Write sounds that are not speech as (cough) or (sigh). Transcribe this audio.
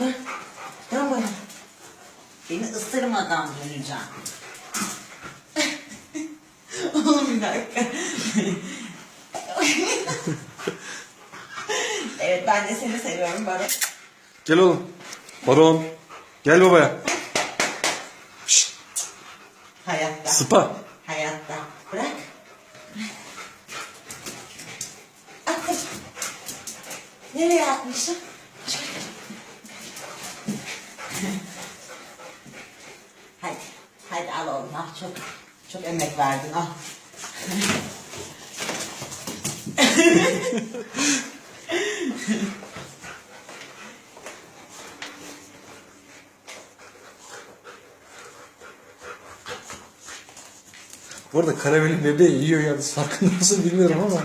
Dur. Bana. Beni ısırmadan döneceğim. (laughs) Oğlum bir dakika. (laughs) evet ben de seni seviyorum Baron. Gel oğlum. Baron. Gel babaya. Şşt. Hayatta. Sıpa. Hayatta. Bırak. Nereye atmışım? (laughs) hadi. Hadi al oğlum al. Çok, çok emek verdin al. Bu arada karamelin bebeği yiyor yalnız farkında mısın bilmiyorum ama.